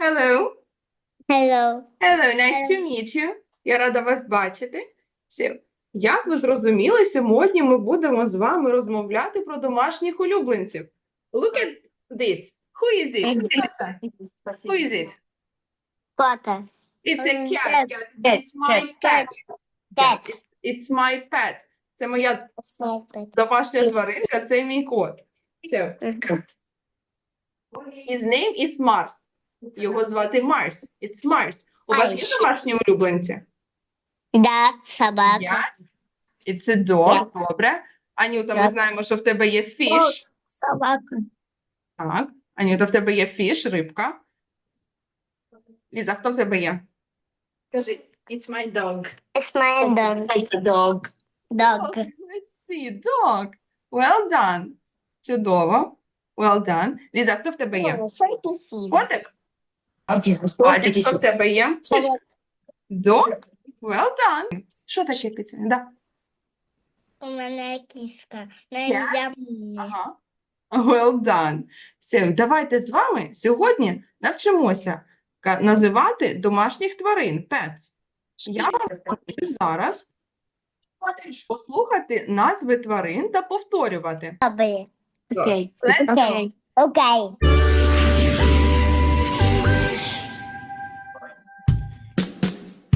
Hello. Hello. Hello, nice to meet you. Я рада вас бачити. Всі. Як ви зрозуміли, сьогодні ми будемо з вами розмовляти про домашніх улюбленців. Look at this. Who is it? Who is it? Кота. It's a cat. cat. Yes, Cat, It's my cat, pet. Cat. It's, it's my pet. Це моя домашня тваринка, це мій кот. Все. His name is Mars. Його звати Марс. It's Mars. У вас є домашні улюбленці? Да, собака. Yes. It's a dog. Добре. Анюта, ми знаємо, що в тебе є fish. Собака. Так. Анюта, в тебе є fish, рибка. Ліза, хто в тебе є? Кажи, it's my dog. It's my dog. It's a dog. Dog. Let's see, dog. Well done. Чудово. Well done. Ліза, хто в тебе є? Котик? Владик, в тебе є? Dog? Well done. Що таке, Китя? Да. У мене? Нельзя мені. Ага. Well done. Все, давайте з вами сьогодні навчимося називати домашніх тварин pets. Я вам пропоную зараз послухати назви тварин та повторювати. Окей. Окей. Окей.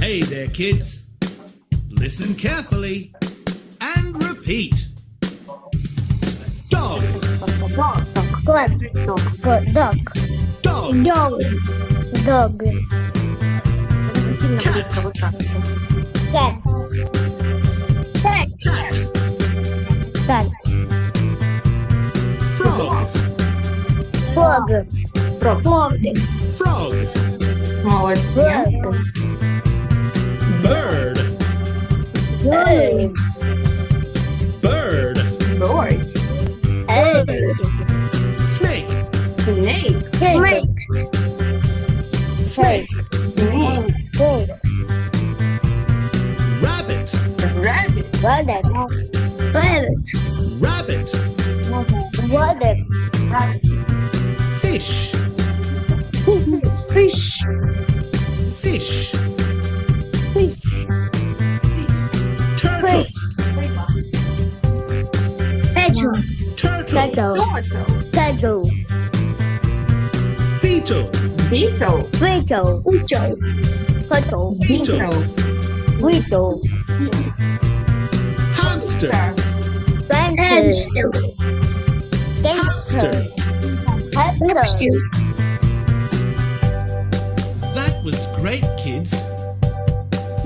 Hey there, kids. Listen carefully and repeat. Dog, Кот. Кот. Дог. dog, Дог. Дог. Кэт. Кэт. cat, Кэт. frog, Фрог. Фрог. frog, Молодці. Bird. Bird. Bird. Bird. Bird. Snake. Snake. Snake. Snake. Snake. Rabbit. Rabbit. Rabbit. Rabbit. Rabbit. Rabbit. Rabbit. Fish. Fish. Fish. Fish. beetle, Beetle. Beetle. Beetle. Turtle. Beetle. Beetle. hamster, Hamster. hamster. Hamster. That was great, kids.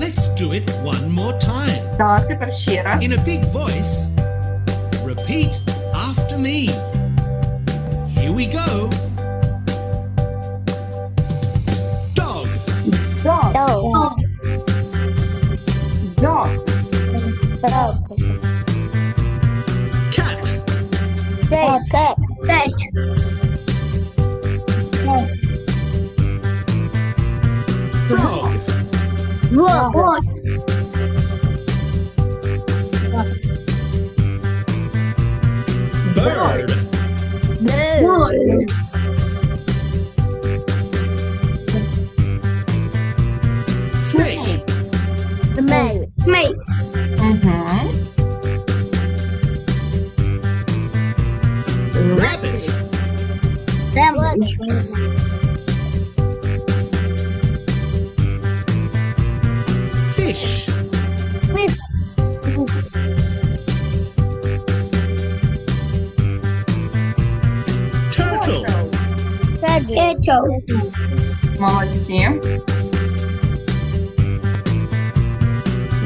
Let's do it one more time. Так, тепер ще раз. In a big voice, repeat after me. Here we go. Dog. cat, Cat. Cat. Cat. Turtle. Молодці.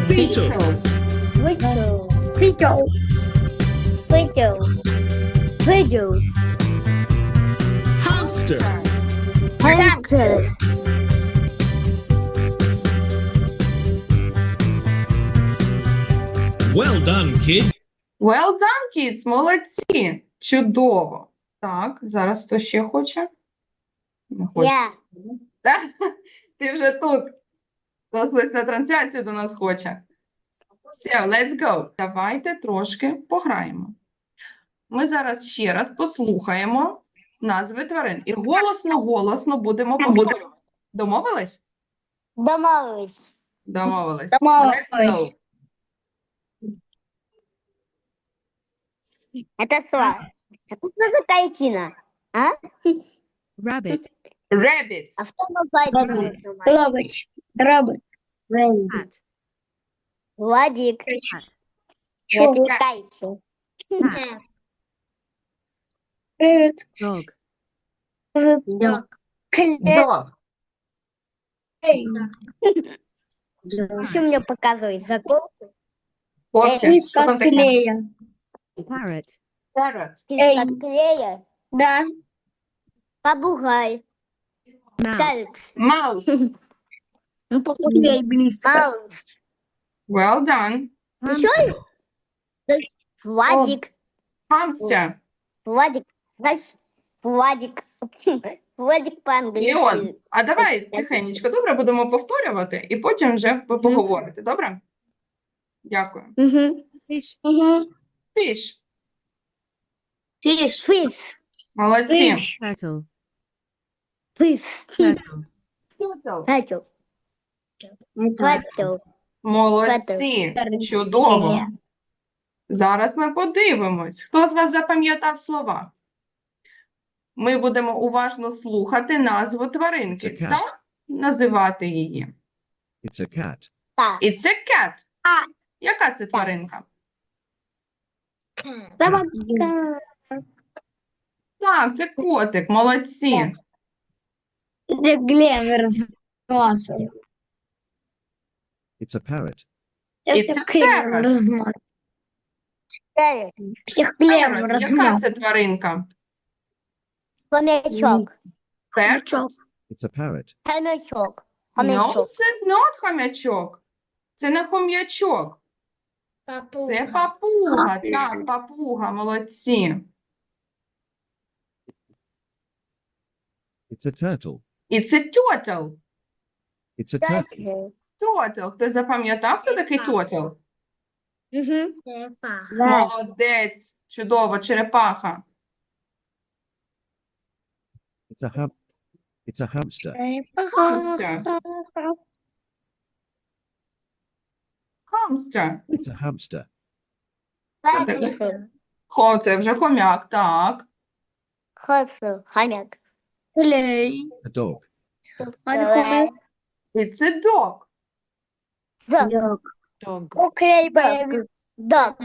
Beetle. Beetle. Beetle. Beetle. Beetle. hamster, Hamster. Well done, kid. Well done, kids. Молодці. Чудово. Так, зараз хто ще хоче? Не хоче. Я. Так? Ти вже тут. Хто Хтось на трансляцію до нас хоче. Все, let's go. Давайте трошки пограємо. Ми зараз ще раз послухаємо назви тварин. І голосно-голосно будемо повторювати. Домовились? Домовились. Домовились. Домовились. Это что? Это что за картина? А? rabbit, Rabbit. А кто называется? Робот. Робот. cat, Владик. Не отвлекайся. Привет. dog, Док. Dog. Что мне показывает? Закон? Хлопці, що там таке? parrot, Parrot. Из клея? Да. Побугай. mouse, Mouse. Ну, клей близко. Маус. Well done. Еще? Владик. Hamster. Владик. Значит, Владик. Владик по-английски. Леон. А давай тихенечко, добре, будемо повторювати і потім вже ви поговорите, добре? Дякую. Угу. fish. Фиш. Молодці. turtle, Хотел. Хотел. Молодці. Чудово. Зараз ми подивимось, хто з вас запам'ятав слова. Ми будемо уважно слухати назву тваринки та називати її. It's a cat. І це cat. Яка це тваринка? Так, це котик. Молодці. Це глемер. It's a parrot. Це parrot. Всех Parrot. Яка це тваринка? Хомячок. Parrot? It's a parrot. Хомячок. No, Хомячок. це not хомячок. Це не хом'ячок. Це папуга. Так, папуга. Молодці. It's a turtle. І це turtle. It's a turkey. Угу. Turtle. Хто запам'ятав, хто такий turtle? Да. Молодець. Чудово. Черепаха. It's a hum. It's a hamster. Hamster. Hamster. It's a hamster. Хо, це вже хомяк. Так. Хосу. Хомяк. Клей. A dog. І це dog. Дог. Dog. Клей. Дог.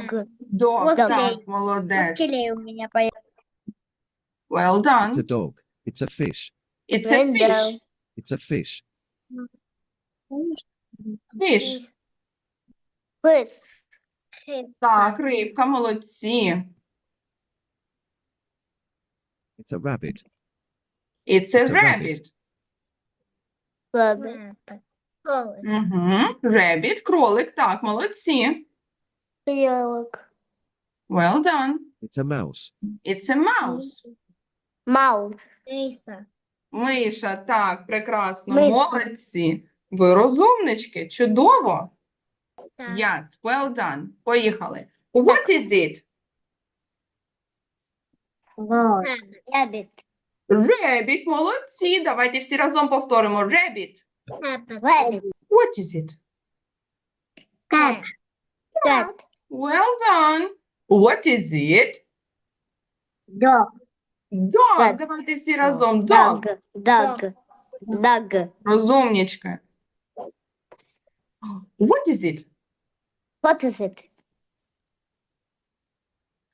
Dog. Ось Так, клей. молодець. Клей у меня появился. Well It's done. a dog. It's a fish. І це fish. It's a fish. Fish. Фиш. Так, рибка, молодці. It's a rabbit. Це Це rabbit. rabbit. Угу. Rabbit, кролик, так, молодці. Стрелок. Well done. It's a mouse. І це mouse. Миса. Миша, так, прекрасно, Миша. молодці. Ви розумнички, чудово. Yes, well done. Поїхали. What is it? Рабит. Rabbit, молодці. Давайте всі разом повторимо. Rabbit. Рабит. What is it? Кат. Кат. Well done. What is it? Дог. Dog. Так. Давайте всі разом. Dog. Дог. Дог. Розумнички. What is it? What is it?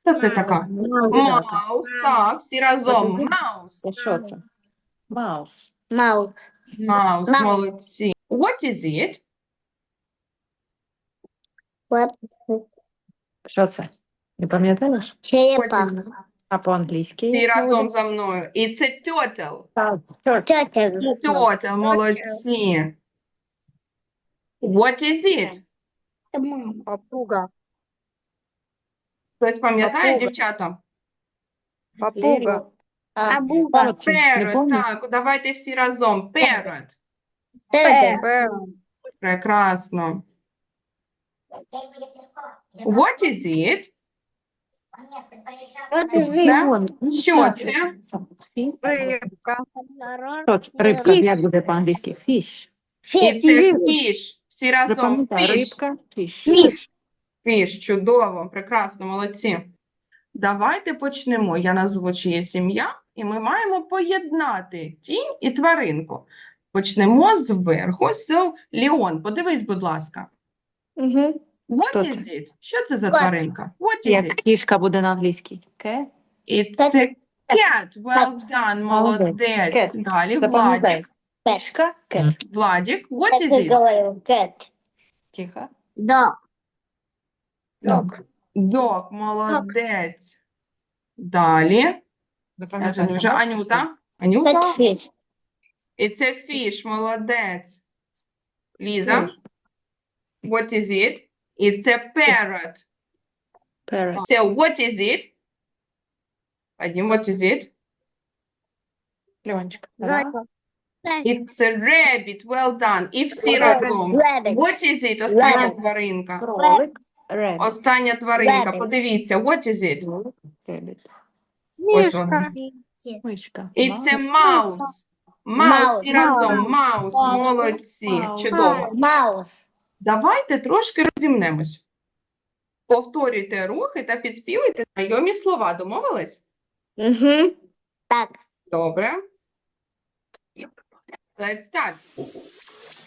Що це така? Маус. Так, всі разом. Маус. Це що це? Маус. Маус. Маус, Маус. молодці. What is it? What? Що це? Не пам'ятаєш? Черепаха. А по-англійськи? Всі разом за мною. І це turtle. Так, чорт. Тетя. Turtle, молодці. What is it? Папуга. Хтось пам'ятає, Папуга. дівчата? Папуга. Абуба. Молодці. Не Parrot, помню. так, давайте всі разом. Parrot. Тетя. Бем. Прекрасно. What is it? What is Да? this? Що це? Рибка. Що це? Рибка, Fish. як буде по-англійськи? Fish. І Fish. це фіш. Всі разом Запам'ятай, фіш. рибка, fish. Fish. Фіш, чудово, прекрасно, молодці. Давайте почнемо. Я назву чиєсь ім'я, і ми маємо поєднати тінь і тваринку. Почнемо зверху. So, Ліон, подивись, будь ласка. Мгм. What is it? Що це за Кот. тваринка? What is Як it? кішка буде на англійській? Ке? Кот. це cat. Well done, Молодець. Cat. Далі Запам'ятай. Владік. Кішка, кет. Владік, what is it? Cat. Тихо. Dog. Dog. Dog, молодець. Далі. Я вже Анюта. Анюта. І це фіш, молодець. Ліза. What is it? І це parrot. Parrot. Це what is it? Вадим, what is it? Льончик. Зайка. І це rabbit, well done. І всі разом. What is it? Остання тваринка. Кролик. Rabbit. Остання тваринка. Rabbit. Подивіться, what is it? Rabbit. Ось вона. Мишка. І Маус. це маус. Маус, Mouse. разом. Маус, молодці. Mouse. Чудово. Mouse. Давайте трошки розімнемось. Повторюйте рухи та підспівуйте знайомі слова. Домовились? Мгм. Так. Добре. Let's start.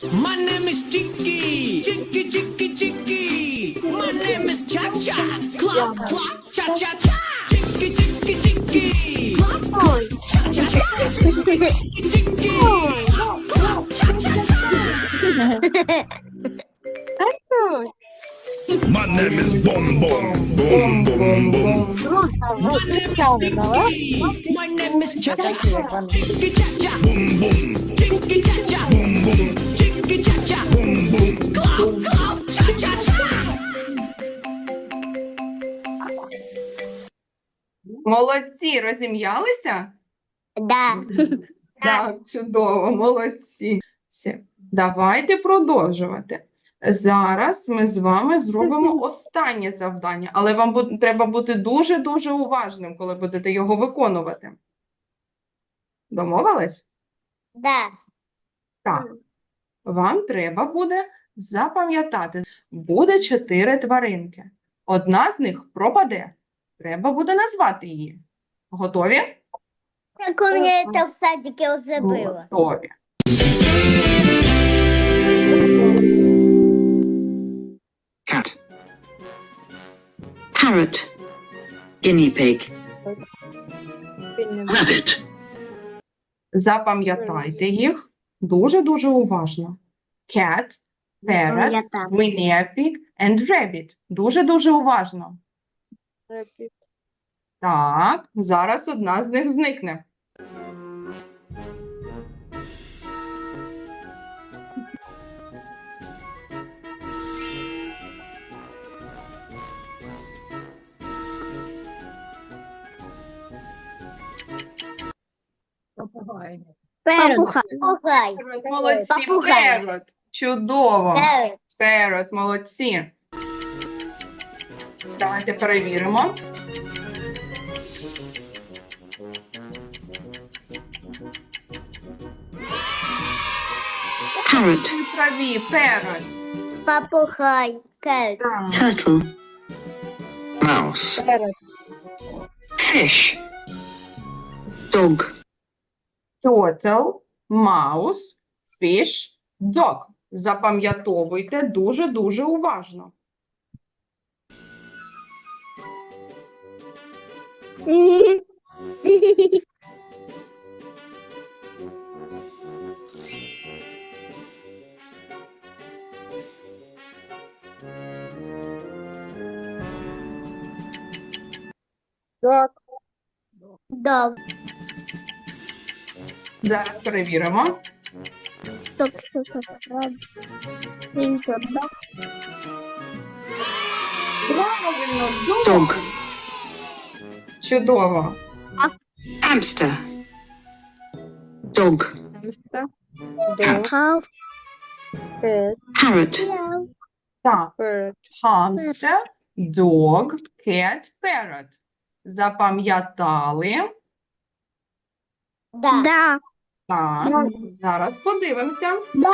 My name is Chicky. Chicky, Chicky, Chicky. My name is Cha Cha. Clop, clop, cha cha cha. Chicky, Chicky, Chicky. Clop, clop, cha cha cha. Chicky, Chicky. Clop, clop, cha cha cha. My name is Boom Boom. Boom Boom Boom. My name is Chicky. My name is Cha Cha. Chicky, cha cha. Boom Boom. Chicky, cha cha. Boom Boom. Cha. Boom Boom. Clop, clop, cha cha cha. Молодці, розім'ялися? Да. Так, чудово, молодці. Все. Давайте продовжувати. Зараз ми з вами зробимо останнє завдання, але вам бу- треба бути дуже-дуже уважним, коли будете його виконувати. Домовились? Да. Так. Вам треба буде запам'ятати, буде чотири тваринки. Одна з них пропаде. Треба буде назвати її. Готові? Как у меня это в садике уже было. Готові. cat, parrot, guinea pig, rabbit, Запам'ятайте їх дуже-дуже уважно. Cat, parrot, guinea pig and rabbit. Дуже-дуже уважно. Рибка. Так, зараз одна з них зникне. Попугай. Молодці, Попугай. parrot. Чудово. Parrot. Parrot, молодці. Давайте перевіримо. parrot, праві, parrot. Попугай. Так. turtle, mouse, Перед. fish, dog, Turtle, mouse, fish, dog. Запам'ятовуйте дуже-дуже уважно. Док. Dog. Зараз перевіримо. Dog. Dog. Правильно, dog. Dog. Чудово. hamster, dog, Док. Кет. parrot, Так, Перед. hamster, dog, cat, parrot. Запам'ятали? Да. Да. Так, зараз подивимося. Да.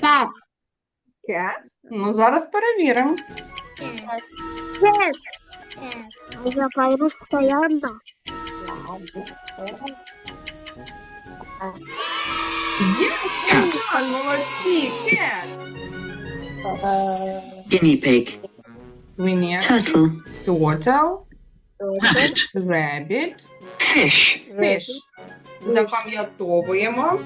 Так. Cat. Ну, зараз перевіримо. Я пойду постоянно. Є, Іван, молодці, cat. Guinea pig. Свиня, Turtle. turtle, Rabbit. rabbit, Fish. fish. Запам'ятовуємо.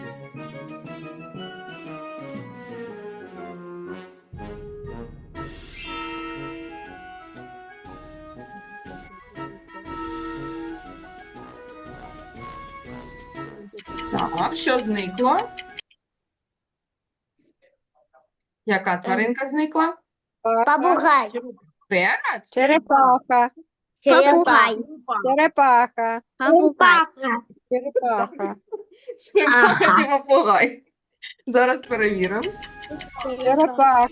Так, що зникло? Яка тваринка зникла? Попугай. Parrot? Черепаха. Попугай. Черепаха. Попугай. Черепаха. Черепаха чи попугай? Зараз перевіримо. Черепаха.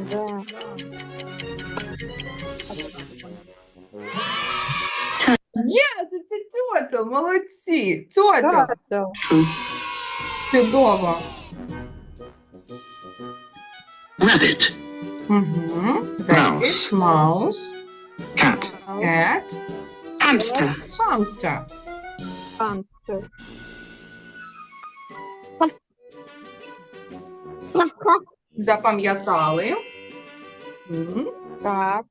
Да. Є, це, це тьотел, молодці. Тьотел, чудово. Rabbit. Угу. Mouse. Маус, Cat. cat, Hamster. хамстер. Хамстер. Запам'ятали. Мгм. Так.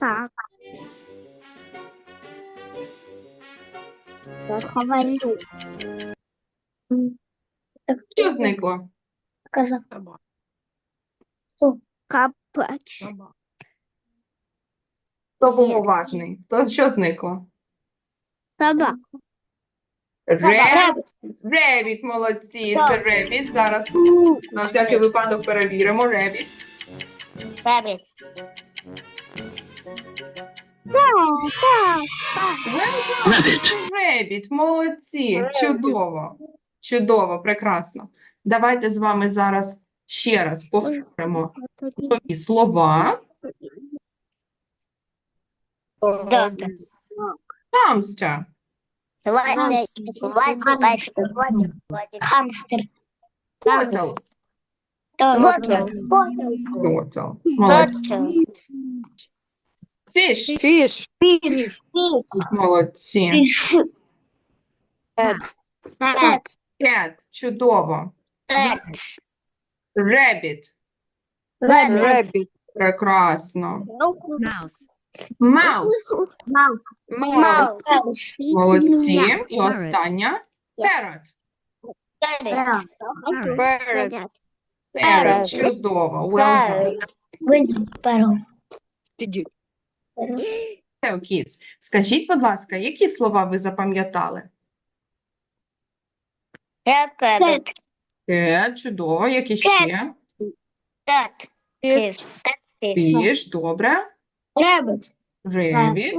Так. Я говорю. Що зникло? Сказав. Капач. Хто був уважний? Хто що зникло? Собака. Ребіт. Ребіт, молодці. Це ребіт. Зараз на всякий випадок перевіримо. Ребіт. Рабит. Rabbit. Ребіт, молодці. Ребіт. Чудово. Чудово, прекрасно. Давайте з вами зараз ще раз повторимо нові слова. Да. Хамстер. Хамстер. Котел. Котел. Котел. Молодці. Фіш. Фіш. Молодці. Ед. Кет. Чудово. Ребіт. Ребіт. Прекрасно. Mouse. Маус. Маус. Молодці. І остання. Parrot. Перед. Parrot. Чудово. Well done. Піді. Kids. Скажіть, будь ласка, які слова ви запам'ятали? Cat. Чудово. Які ще? Fish. Добре. Rabbit. Rabbit.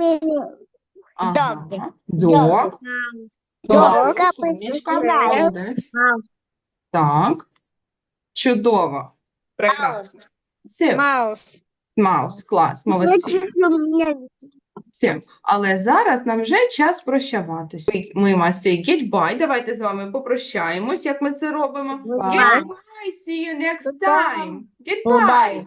Ага. Dog. Так, молодець. Так. Чудово. Прекрасно. Все, Маус. Клас, молодці. Всім. Але зараз нам вже час прощаватися. Ми- Ми мust goodbye. Давайте з вами попрощаємось, як ми це робимо. Goodbye. Goodbye, see you next Goodbye. time. Goodbye.